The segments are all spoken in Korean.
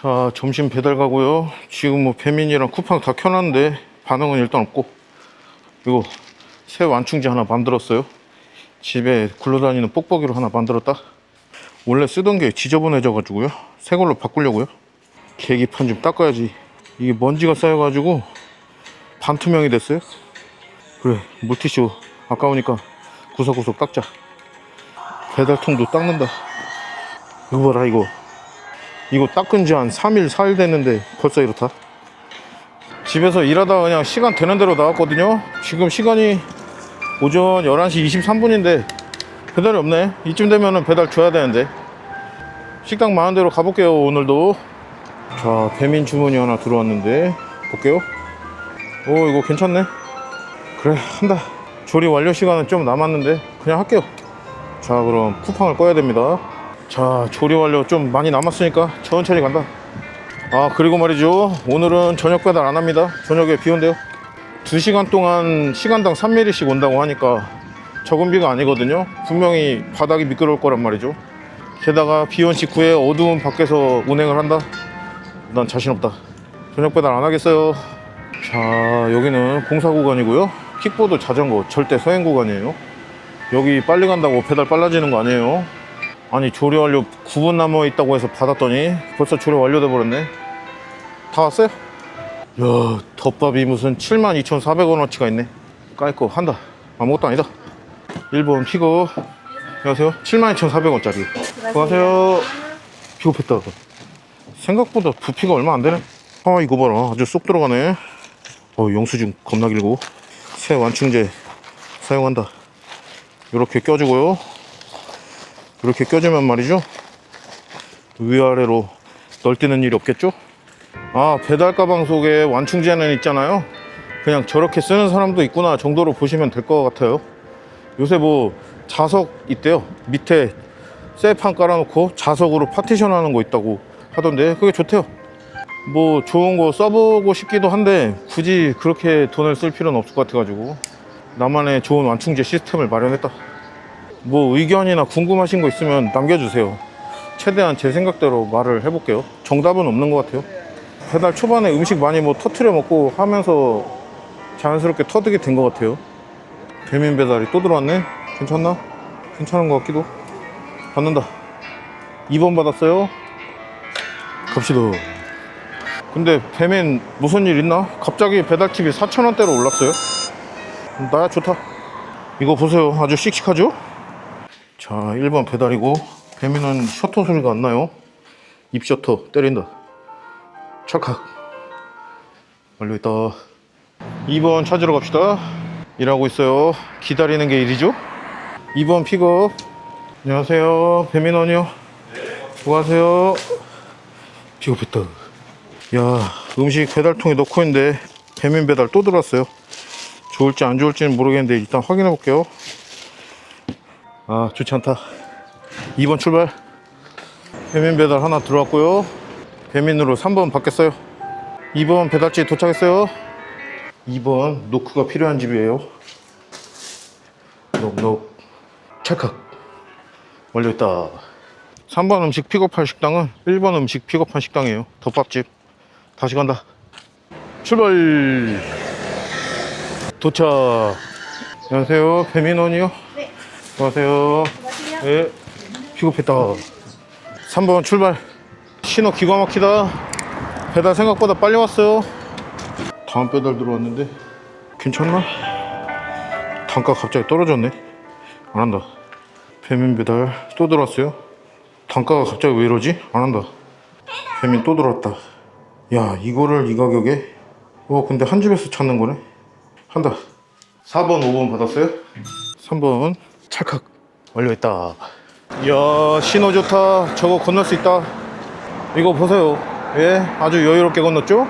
자 점심 배달 가고요. 지금 뭐 배민이랑 쿠팡 다 켜놨는데 반응은 일단 없고. 이거 새 완충제 하나 만들었어요. 집에 굴러다니는 뽁뽁이로 하나 만들었다. 원래 쓰던 게 지저분해져 가지고요. 새 걸로 바꾸려고요. 계기판 좀 닦아야지. 이게 먼지가 쌓여 가지고 반투명이 됐어요. 그래 물티슈 아까우니까 구석구석 닦자. 배달통도 닦는다. 이거 봐라 이거 이거 닦은 지 한 3일 4일 됐는데 벌써 이렇다? 집에서 일하다가 그냥 시간 되는 대로 나왔거든요. 지금 시간이 오전 11시 23분인데 배달이 없네. 이쯤 되면은 배달 줘야 되는데. 식당 많은 대로 가볼게요 오늘도. 자 배민 주문이 하나 들어왔는데 볼게요. 오 이거 괜찮네. 그래 한다. 조리 완료 시간은 좀 남았는데 그냥 할게요. 자 그럼 쿠팡을 꺼야 됩니다 자 조리 완료 좀 많이 남았으니까 천천히 간다. 아 그리고 말이죠. 오늘은 저녁 배달 안 합니다. 저녁에 비 온대요. 2시간 동안 시간당 3mm씩 온다고 하니까 적은 비가 아니거든요. 분명히 바닥이 미끄러울 거란 말이죠. 게다가 비온 직후에 어두운 밖에서 운행을 한다? 난 자신 없다. 저녁 배달 안 하겠어요. 자 여기는 공사 구간이고요. 킥보드 자전거 절대 서행 구간이에요. 여기 빨리 간다고 배달 빨라지는 거 아니에요 아니 조리 완료 9분 남아 있다고 해서 받았더니 벌써 조리 완료돼 버렸네. 다 왔어요? 야 덮밥이 무슨 72,400원어치가 있네. 깔끔 한다. 아무것도 아니다. 1번 픽업 안녕하세요. 72,400원짜리. 안녕하세요. 픽업했다 생각보다 부피가 얼마 안 되네. 아 이거 봐라. 아주 쏙 들어가네. 어 영수증 겁나 길고. 새 완충제 사용한다. 이렇게 껴주고요 이렇게 껴주면 말이죠. 위아래로 널뛰는 일이 없겠죠? 아 배달 가방 속에 완충제는 있잖아요. 그냥 저렇게 쓰는 사람도 있구나 정도로 보시면 될 것 같아요. 요새 뭐 자석 있대요. 밑에 쇠판 깔아놓고 자석으로 파티션 하는 거 있다고 하던데 그게 좋대요. 뭐 좋은 거 써보고 싶기도 한데 굳이 그렇게 돈을 쓸 필요는 없을 것 같아가지고 나만의 좋은 완충제 시스템을 마련했다 뭐 의견이나 궁금하신 거 있으면 남겨주세요. 최대한 제 생각대로 말을 해볼게요. 정답은 없는 것 같아요. 배달 초반에 음식 많이 뭐 터트려 먹고 하면서 자연스럽게 터득이 된 것 같아요. 배민 배달이 또 들어왔네. 괜찮나? 괜찮은 것 같기도. 받는다. 2번 받았어요. 갑시다. 근데 배민 무슨 일 있나? 갑자기 배달팁이 4,000원대로 올랐어요? 나야 좋다. 이거 보세요. 아주 씩씩하죠? 자 1번 배달이고 배민은 셔터 소리가 안 나요. 입 셔터 때린다. 찰칵 완료했다. 2번 찾으러 갑시다. 일하고 있어요. 기다리는 게 일이죠? 2번 픽업. 안녕하세요. 배민원이요. 수고하세요. 픽업했다. 야 음식 배달통에 넣고 있는데 배민 배달 또 들어왔어요. 좋을지 안 좋을지는 모르겠는데 일단 확인해 볼게요 아 좋지 않다. 2번 출발. 배민 배달 하나 들어왔고요. 배민으로 3번 받겠어요. 2번 배달지 도착했어요. 2번 노크가 필요한 집이에요. 녹녹 찰칵. 완료했다. 3번 음식 픽업할 식당은 1번 음식 픽업한 식당이에요. 덮밥집. 다시 간다. 출발. 도착. 안녕하세요. 배민원이요. 네. 안녕하세요. 네 픽업했다. 3번 출발. 신호 기가 막히다. 배달 생각보다 빨리 왔어요. 다음 배달 들어왔는데 괜찮나? 단가 갑자기 떨어졌네. 안 한다. 배민 배달 또 들어왔어요. 단가가 갑자기 왜 이러지? 안 한다. 배민 또 들어왔다. 야 이거를 이 가격에? 어 근데 한 집에서 찾는 거네? 한다. 4번 5번 받았어요? 3번 찰칵. 완료했다. 이야 신호 좋다. 저거 건널 수 있다. 이거 보세요. 예 아주 여유롭게 건넜죠?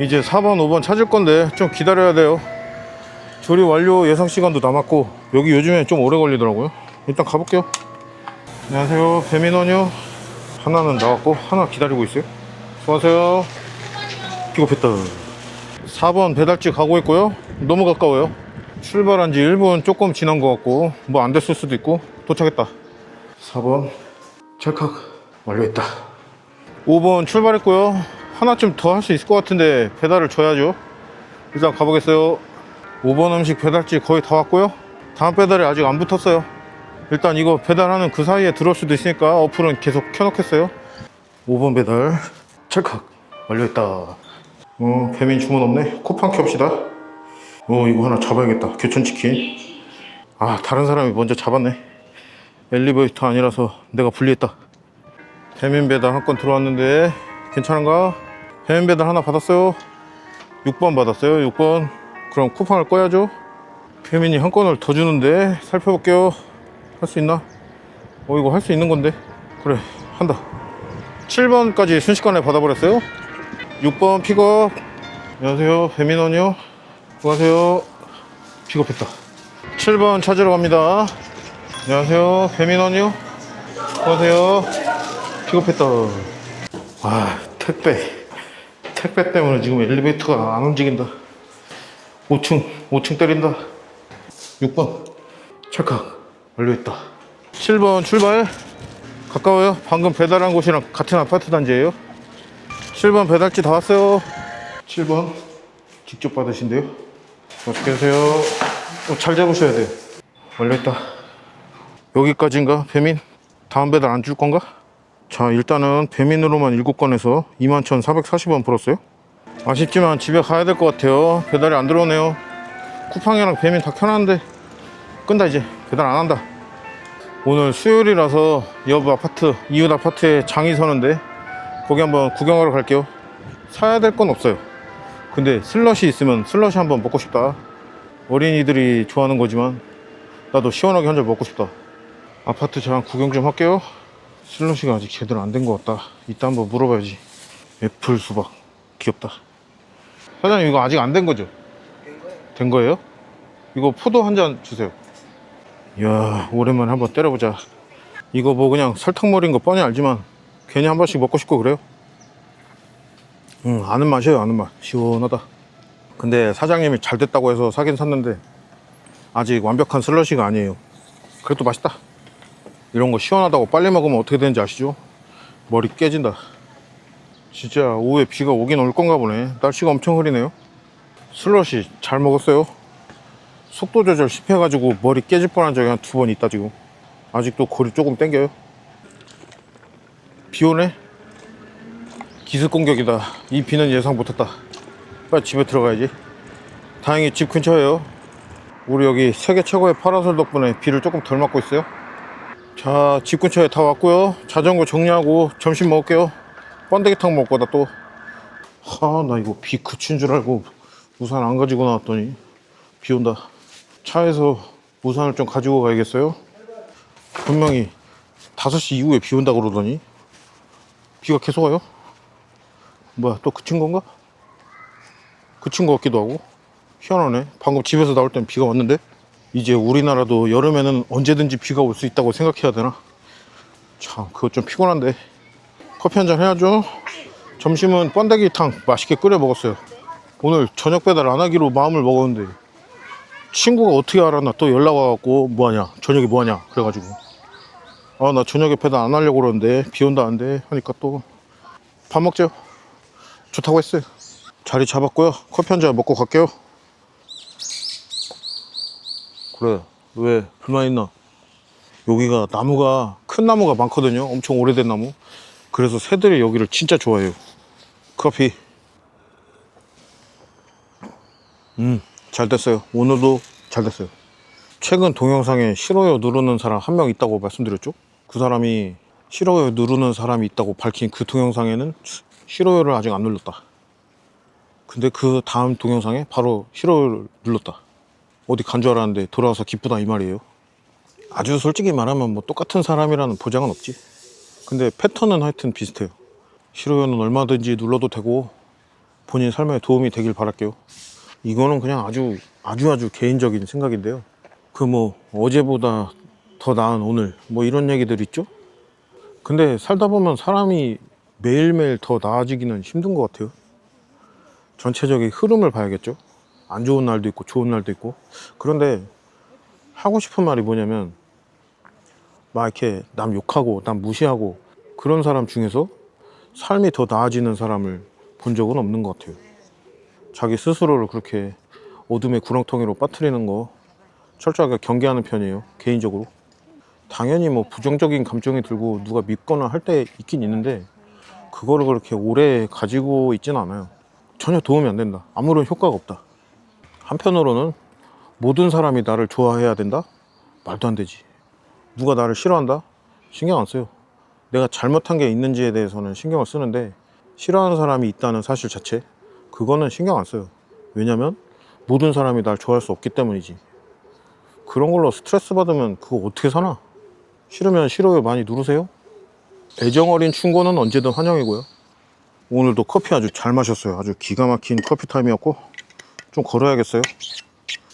이제 4번 5번 찾을 건데 좀 기다려야 돼요. 조리 완료 예상 시간도 남았고 여기 요즘에 좀 오래 걸리더라고요. 일단 가볼게요. 안녕하세요. 배민원이요. 하나는 나왔고 하나 기다리고 있어요. 수고하세요. 픽업했다. 4번 배달지 가고 있고요. 너무 가까워요 출발한 지 1분 조금 지난 것 같고 뭐 안 됐을 수도 있고 도착했다 4번 찰칵 완료했다 5번 출발했고요. 하나쯤 더 할 수 있을 것 같은데 배달을 줘야죠. 일단 가보겠어요. 5번 음식 배달지 거의 다 왔고요. 다음 배달이 아직 안 붙었어요. 일단 이거 배달하는 그 사이에 들어올 수도 있으니까 어플은 계속 켜놓겠어요. 5번 배달 찰칵 완료했다. 어, 배민 주문 없네. 쿠팡 켜봅시다. 어, 이거 하나 잡아야겠다. 교촌치킨. 아, 다른 사람이 먼저 잡았네. 엘리베이터 아니라서 내가 분리했다. 배민 배달 한 건 들어왔는데 괜찮은가? 배민 배달 하나 받았어요. 6번 받았어요. 6번. 그럼 쿠팡을 꺼야죠. 배민이 한 건을 더 주는데 살펴볼게요. 할 수 있나? 어 이거 할 수 있는 건데. 그래 한다. 7번까지 순식간에 받아버렸어요. 6번 픽업. 안녕하세요. 배민원이요. 안녕하세요. 픽업했다. 7번 찾으러 갑니다. 안녕하세요. 배민원이요. 안녕하세요. 픽업했다. 아, 택배. 택배 때문에 지금 엘리베이터가 안 움직인다. 5층, 5층 때린다. 6번. 찰칵. 완료했다. 7번 출발. 가까워요. 방금 배달한 곳이랑 같은 아파트 단지예요. 7번 배달지 다 왔어요. 7번. 직접 받으신대요. 어떻게 하세요? 어, 잘 잡으셔야 돼요. 완료했다. 여기까지인가? 배민? 다음 배달 안 줄 건가? 자 일단은 배민으로만 7건에서 21,440원 벌었어요 아쉽지만 집에 가야 될 것 같아요 배달이 안 들어오네요 쿠팡이랑 배민 다 켜놨는데 끈다 이제 배달 안 한다 오늘 수요일이라서 옆 아파트 이웃 아파트에 장이 서는데 거기 한번 구경하러 갈게요 사야 될 건 없어요 근데 슬럿이 있으면 슬럿이 한번 먹고 싶다 어린이들이 좋아하는 거지만 나도 시원하게 한 잔 먹고 싶다 아파트 장 구경 좀 할게요 슬러시가 아직 제대로 안 된 것 같다. 이따 한번 물어봐야지. 애플 수박. 귀엽다. 사장님, 이거 아직 안 된 거죠? 된 거예요? 이거 포도 한 잔 주세요. 이야, 오랜만에 한번 때려보자. 이거 뭐 그냥 설탕물인 거 뻔히 알지만 괜히 한 번씩 먹고 싶고 그래요. 응, 아는 맛이에요, 아는 맛. 시원하다. 근데 사장님이 잘 됐다고 해서 사긴 샀는데 아직 완벽한 슬러시가 아니에요. 그래도 맛있다. 이런 거 시원하다고 빨리 먹으면 어떻게 되는지 아시죠? 머리 깨진다. 진짜 오후에 비가 오긴 올 건가 보네. 날씨가 엄청 흐리네요. 슬러시 잘 먹었어요. 속도 조절 실패해가지고 머리 깨질 뻔한 적이 한 두 번 있다 지금. 아직도 골이 조금 땡겨요. 비 오네. 기습 공격이다. 이 비는 예상 못했다. 빨리 집에 들어가야지. 다행히 집 근처에요. 우리 여기 세계 최고의 파라솔 덕분에 비를 조금 덜 맞고 있어요. 자, 집 근처에 다 왔고요. 자전거 정리하고 점심 먹을게요. 번데기탕 먹을 거다 또. 하, 나 이거 비 그친 줄 알고 우산 안 가지고 나왔더니 비 온다. 차에서 우산을 좀 가지고 가야겠어요. 분명히 5시 이후에 비 온다 그러더니 비가 계속 와요. 뭐야, 또 그친 건가? 그친 것 같기도 하고. 희한하네. 방금 집에서 나올 땐 비가 왔는데. 이제 우리나라도 여름에는 언제든지 비가 올 수 있다고 생각해야 되나? 참, 그거 좀 피곤한데. 커피 한잔 해야죠. 점심은 번데기탕 맛있게 끓여 먹었어요. 오늘 저녁 배달 안 하기로 마음을 먹었는데 친구가 어떻게 알았나 또 연락 와갖고 뭐하냐 저녁에 뭐하냐 그래가지고 아 나 저녁에 배달 안 하려고 그러는데 비 온다는데 하니까 또 밥 먹죠 좋다고 했어요. 자리 잡았고요. 커피 한 잔 먹고 갈게요. 그래 왜 불만 있나? 여기가 나무가 큰 나무가 많거든요. 엄청 오래된 나무. 그래서 새들이 여기를 진짜 좋아해요. 커피. 음 잘 됐어요. 오늘도 잘 됐어요. 최근 동영상에 싫어요 누르는 사람 한 명 있다고 말씀드렸죠? 그 사람이 싫어요 누르는 사람이 있다고 밝힌 그 동영상에는 싫어요를 아직 안 눌렀다 근데 그 다음 동영상에 바로 싫어요를 눌렀다 어디 간 줄 알았는데 돌아와서 기쁘다 이 말이에요. 아주 솔직히 말하면 뭐 똑같은 사람이라는 보장은 없지. 근데 패턴은 하여튼 비슷해요. 싫어요는 얼마든지 눌러도 되고 본인 삶에 도움이 되길 바랄게요. 이거는 그냥 아주 아주 아주 개인적인 생각인데요. 그 뭐 어제보다 더 나은 오늘 뭐 이런 얘기들 있죠. 근데 살다 보면 사람이 매일매일 더 나아지기는 힘든 것 같아요. 전체적인 흐름을 봐야겠죠. 안 좋은 날도 있고 좋은 날도 있고 그런데 하고 싶은 말이 뭐냐면 막 이렇게 남 욕하고 남 무시하고 그런 사람 중에서 삶이 더 나아지는 사람을 본 적은 없는 것 같아요. 자기 스스로를 그렇게 어둠의 구렁텅이로 빠뜨리는 거 철저하게 경계하는 편이에요. 개인적으로. 당연히 뭐 부정적인 감정이 들고 누가 믿거나 할 때 있긴 있는데 그거를 그렇게 오래 가지고 있지는 않아요. 전혀 도움이 안 된다. 아무런 효과가 없다. 한편으로는 모든 사람이 나를 좋아해야 된다? 말도 안 되지. 누가 나를 싫어한다? 신경 안 써요. 내가 잘못한 게 있는지에 대해서는 신경을 쓰는데 싫어하는 사람이 있다는 사실 자체 그거는 신경 안 써요. 왜냐면 모든 사람이 날 좋아할 수 없기 때문이지. 그런 걸로 스트레스 받으면 그거 어떻게 사나? 싫으면 싫어요 많이 누르세요. 애정 어린 충고는 언제든 환영이고요. 오늘도 커피 아주 잘 마셨어요. 아주 기가 막힌 커피 타임이었고 좀 걸어야겠어요.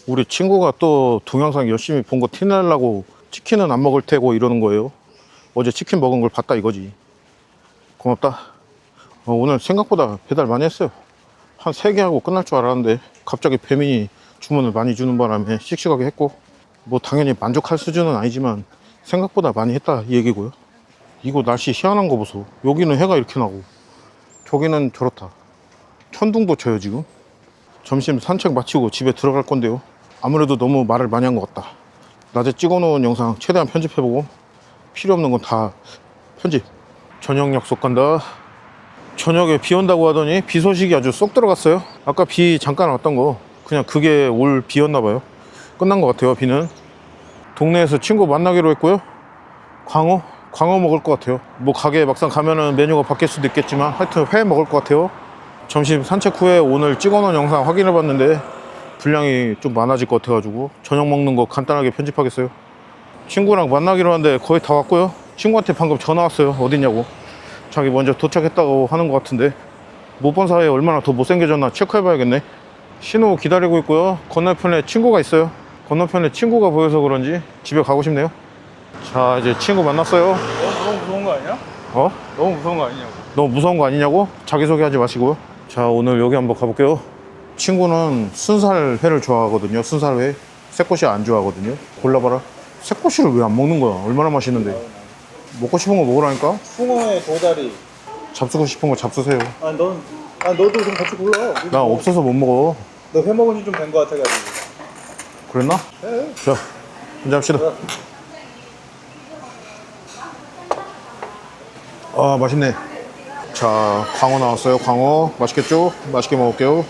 우리 친구가 또 동영상 열심히 본 거 티내려고 치킨은 안 먹을 테고 이러는 거예요. 어제 치킨 먹은 걸 봤다 이거지. 고맙다. 어, 오늘 생각보다 배달 많이 했어요. 한 3개 하고 끝날 줄 알았는데 갑자기 배민이 주문을 많이 주는 바람에 씩씩하게 했고 뭐 당연히 만족할 수준은 아니지만 생각보다 많이 했다 이 얘기고요. 이거 날씨 희한한 거 보소. 여기는 해가 이렇게 나고 저기는 저렇다. 천둥도 쳐요 지금. 점심 산책 마치고 집에 들어갈 건데요. 아무래도 너무 말을 많이 한 것 같다. 낮에 찍어놓은 영상 최대한 편집해보고 필요 없는 건 다 편집. 저녁 약속 간다. 저녁에 비 온다고 하더니 비 소식이 아주 쏙 들어갔어요. 아까 비 잠깐 왔던 거 그냥 그게 올 비였나 봐요. 끝난 것 같아요. 비는 동네에서 친구 만나기로 했고요. 광어 광어 먹을 것 같아요. 뭐 가게 막상 가면은 메뉴가 바뀔 수도 있겠지만 하여튼 회 먹을 것 같아요. 점심 산책 후에 오늘 찍어놓은 영상 확인해 봤는데 분량이 좀 많아질 것 같아가지고 저녁 먹는 거 간단하게 편집하겠어요. 친구랑 만나기로 하는데 거의 다 왔고요. 친구한테 방금 전화 왔어요. 어디냐고. 자기 먼저 도착했다고 하는 것 같은데 못 본 사이에 얼마나 더 못생겨졌나 체크해 봐야겠네. 신호 기다리고 있고요. 건너편에 친구가 있어요. 건너편에 친구가 보여서 그런지 집에 가고 싶네요. 자 이제 친구 만났어요. 어, 너무 무서운 거 아니야? 어? 너무 무서운 거 아니냐고. 너무 무서운 거 아니냐고? 자기소개하지 마시고요. 자, 오늘 여기 한번 가볼게요. 친구는 순살 회를 좋아하거든요. 순살 회. 새꼬시 안 좋아하거든요. 골라봐라. 새꼬시를 왜 안 먹는 거야? 얼마나 맛있는데. 먹고 싶은 거 먹으라니까? 숭어의 도다리. 잡수고 싶은 거 잡수세요. 아, 넌, 아, 너도 좀 같이 골라. 나 없어서 못 먹어. 너회 먹은 지 좀 된 거 같아가지고. 그랬나? 해. 자, 한잔 합시다. 아, 맛있네. 자, 광어 나왔어요. 광어. 맛있겠죠? 맛있게 먹을게요.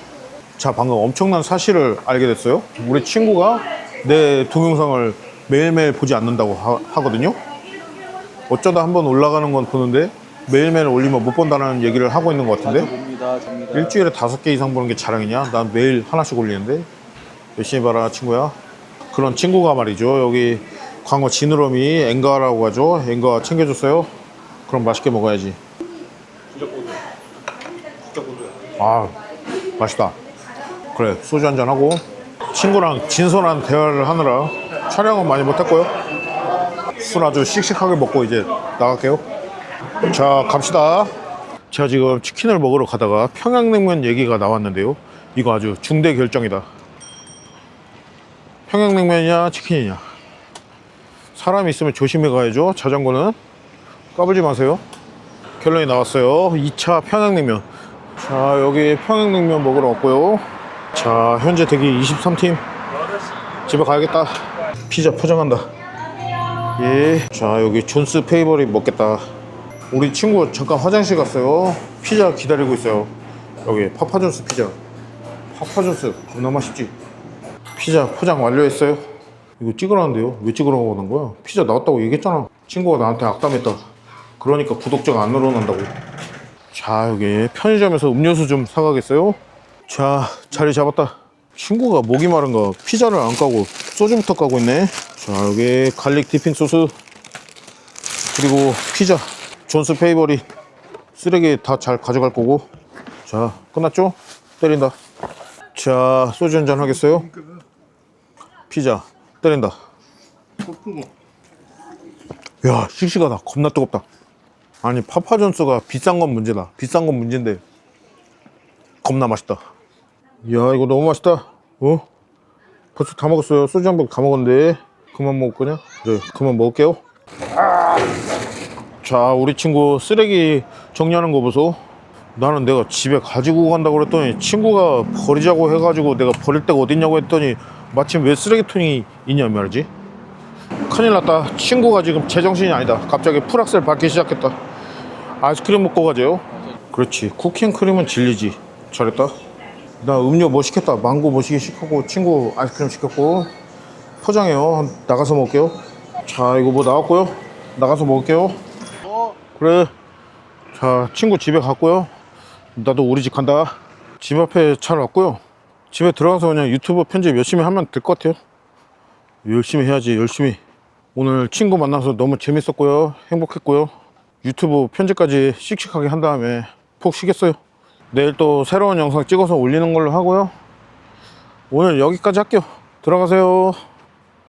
자, 방금 엄청난 사실을 알게 됐어요. 우리 친구가 내 동영상을 매일매일 보지 않는다고 하, 거든요 어쩌다 한번 올라가는 건 보는데 매일매일 올리면 못 본다는 얘기를 하고 있는 것 같은데? 봅니다. 일주일에 다섯 개 이상 보는 게 자랑이냐? 난 매일 하나씩 올리는데 열심히 봐라 친구야. 그런 친구가 말이죠. 여기 광어 지느러미 앵가라고 하죠. 앵가 챙겨줬어요. 그럼 맛있게 먹어야지. 진짜 고소해. 진짜 고소해. 아 맛있다. 그래 소주 한잔 하고 친구랑 진솔한 대화를 하느라 촬영은 많이 못했고요. 술 아주 씩씩하게 먹고 이제 나갈게요. 자 갑시다. 제가 지금 치킨을 먹으러 가다가 평양냉면 얘기가 나왔는데요. 이거 아주 중대 결정이다. 평양냉면이냐 치킨이냐. 사람 있으면 조심해 가야죠. 자전거는 까불지 마세요. 결론이 나왔어요. 2차 평양냉면. 자 여기 평양냉면 먹으러 왔고요. 자 현재 대기 23팀. 집에 가야겠다. 피자 포장한다. 예. 자 여기 존스 페이버릿 먹겠다. 우리 친구 잠깐 화장실 갔어요. 피자 기다리고 있어요. 여기 파파존스 피자. 파파존스 겁나 맛있지. 피자 포장 완료했어요. 이거 찍으라는데요. 왜 찍으라고 하는 거야? 피자 나왔다고 얘기했잖아. 친구가 나한테 악담했다. 그러니까 구독자가 안 늘어난다고. 자 여기 편의점에서 음료수 좀 사가겠어요? 자 자리 잡았다. 친구가 목이 마른가 피자를 안 까고 소주부터 까고 있네. 자 여기 갈릭 디핑 소스 그리고 피자 존스 페이버리 쓰레기 다 잘 가져갈 거고 자 끝났죠? 때린다 자 소주 한 잔 하겠어요? 피자 때린다 야 씩씩하다 겁나 뜨겁다 아니 파파존스가 비싼 건 문제다. 비싼 건 문제인데. 겁나 맛있다. 야 이거 너무 맛있다. 어? 벌써 다 먹었어요. 소주 한 병 다 먹었는데. 그만 먹을 거냐? 그래 그만 먹을게요. 자 우리 친구 쓰레기 정리하는 거 보소. 나는 내가 집에 가지고 간다고 그랬더니 친구가 버리자고 해가지고 내가 버릴 데가 어딨냐고 했더니 마침 왜 쓰레기통이 있냐 말이지? 큰일 났다. 친구가 지금 제정신이 아니다. 갑자기 풀악셀 밟기 시작했다 아이스크림 먹고 가죠 그렇지. 쿠키앤크림은 진리지. 잘했다. 나 음료 뭐 시켰다. 망고 뭐 시켰고 친구 아이스크림 시켰고. 포장해요. 한- 나가서 먹을게요. 자 이거 뭐 나왔고요? 나가서 먹을게요. 그래. 자 친구 집에 갔고요. 나도 우리 집 간다. 집 앞에 잘 왔고요. 집에 들어가서 그냥 유튜브 편집 열심히 하면 될 것 같아요. 열심히 해야지 열심히. 오늘 친구 만나서 너무 재밌었고요. 행복했고요 유튜브 편집까지 씩씩하게 한 다음에 푹 쉬겠어요. 내일 또 새로운 영상 찍어서 올리는 걸로 하고요. 오늘 여기까지 할게요. 들어가세요